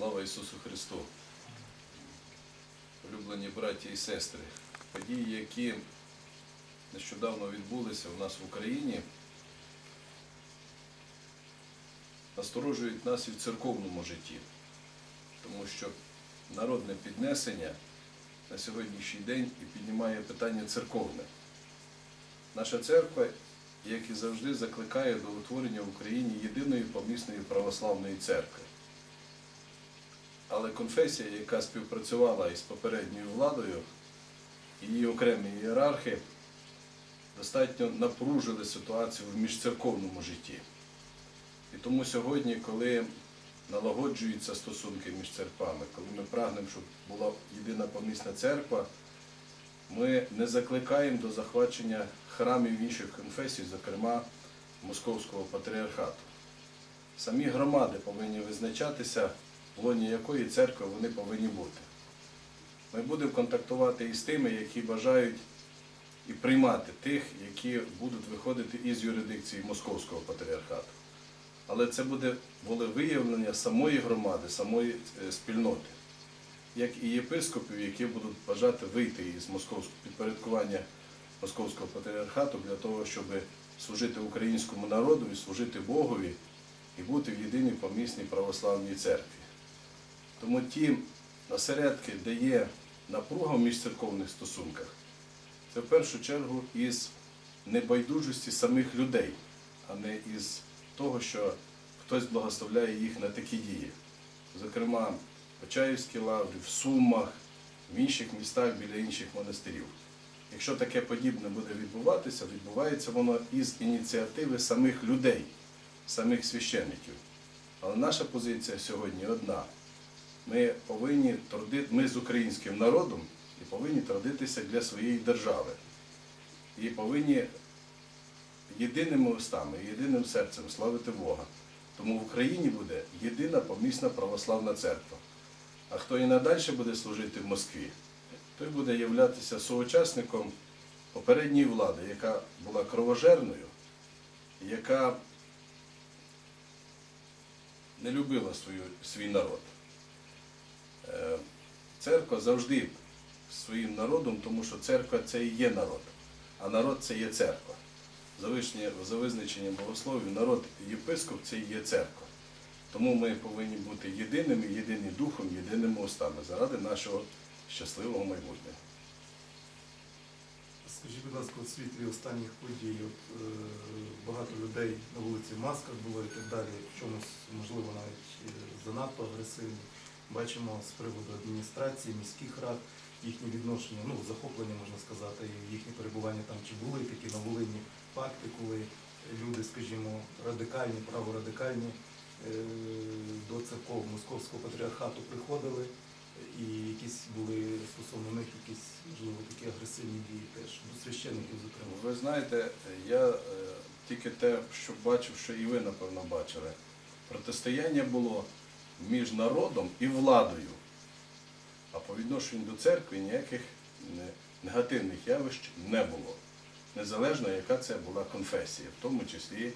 Слава Ісусу Христу! Улюблені браті і сестри, події, які нещодавно відбулися у нас в Україні, насторожують нас і в церковному житті, тому що народне піднесення на сьогоднішній день і піднімає питання церковне. Наша церква, як і завжди, закликає до утворення в Україні єдиної помісної православної церкви. Але конфесія, яка співпрацювала із попередньою владою, її окремі ієрархи достатньо напружили ситуацію в міжцерковному житті. І тому сьогодні, коли налагоджуються стосунки між церквами, коли ми прагнемо, щоб була єдина помісна церква, ми не закликаємо до захвачення храмів інших конфесій, зокрема Московського патріархату. Самі громади повинні визначатися, в лоні якої церкви вони повинні бути. Ми будемо контактувати із тими, які бажають і приймати тих, які будуть виходити із юрисдикції Московського патріархату. Але це буде волевиявлення самої громади, самої е, спільноти, як і єпископів, які будуть бажати вийти із московського підпорядкування Московського патріархату для того, щоб служити українському народу і служити Богові і бути в єдиній помісній православній церкві. Тому ті осередки, де є напруга в міжцерковних стосунках, це в першу чергу із небайдужості самих людей, а не із того, що хтось благословляє їх на такі дії. Зокрема, в Почаївській лаврі, в Сумах, в інших містах біля інших монастирів. Якщо таке подібне буде відбуватися, відбувається воно із ініціативи самих людей, самих священників. Але наша позиція сьогодні одна. Ми повинні трудити, ми з українським народом і повинні трудитися для своєї держави. І повинні єдиними устами, єдиним серцем славити Бога. Тому в Україні буде єдина помісна православна церква. А хто і надалі буде служити в Москві, той буде являтися соучасником попередньої влади, яка була кровожерною, яка не любила свою, свій народ. Церква завжди своїм народом, тому що церква це і є народ, а народ це є церква. За визначенням богословів, народ єпископ це і є церква. Тому ми повинні бути єдиними, єдиним духом, єдиними устами заради нашого щасливого майбутнього. Скажіть, будь ласка, у світлі останніх подій, от, е, багато людей на вулиці в масках було і так далі, в чомусь, можливо, навіть е, занадто агресивні. Бачимо з приводу адміністрації, міських рад, їхні відношення, ну, захоплення, можна сказати, і їхнє перебування там, чи були такі на Волині факти, коли люди, скажімо, радикальні, праворадикальні е, до церков Московського патріархату приходили, і якісь були стосовно них якісь, можливо, такі агресивні дії теж, до священників, зокрема. Ви знаєте, я е, тільки те, що бачив, що і ви, напевно, бачили. Протистояння було між народом і владою. А по відношенню до церкви ніяких негативних явищ не було. Незалежно, яка це була конфесія, в тому числі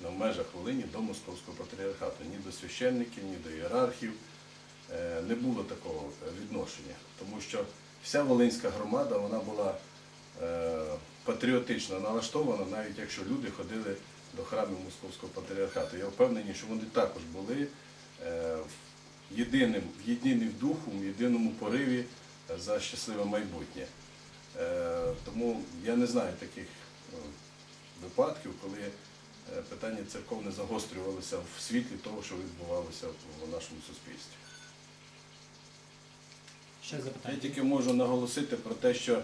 на межах Волині до Московського патріархату. Ні до священників, ні до ієрархів е, не було такого відношення. Тому що вся Волинська громада вона була е, патріотично налаштована, навіть якщо люди ходили до храмів Московського патріархату. Я впевнений, що вони також були єдиним, в єдиним духом, в єдиному пориві за щасливе майбутнє. Е, Тому я не знаю таких е, випадків, коли е, питання церковне загострювалося в світлі того, що відбувалося в нашому суспільстві. Ще Я тільки можу наголосити про те, що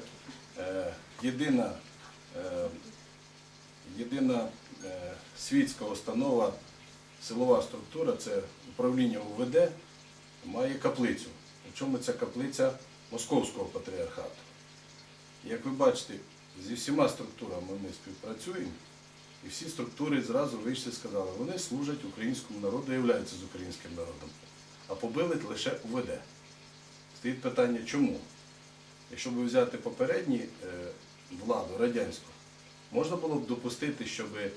е, єдина, е, єдина е, світська установа, силова структура, це управління УВД, має каплицю. Причому ця каплиця Московського патріархату. Як ви бачите, зі всіма структурами ми співпрацюємо, і всі структури зразу вийшли і сказали, вони служать українському народу, являються з українським народом, а побили лише УВД. Стоїть питання, чому? Якщо б взяти попередні е, владу радянську, можна було б допустити, щоб е,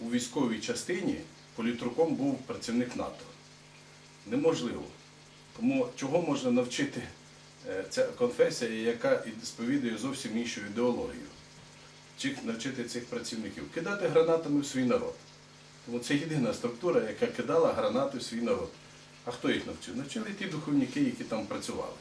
у військовій частині політруком був працівник НАТО. неможливо. Тому чого можна навчити е, ця конфесія, яка сповідує зовсім іншу ідеологію? Цих, навчити цих працівників кидати гранатами в свій народ. Тому це єдина структура, яка кидала гранати в свій народ. А хто їх навчив? Навчили ті духовники, які там працювали.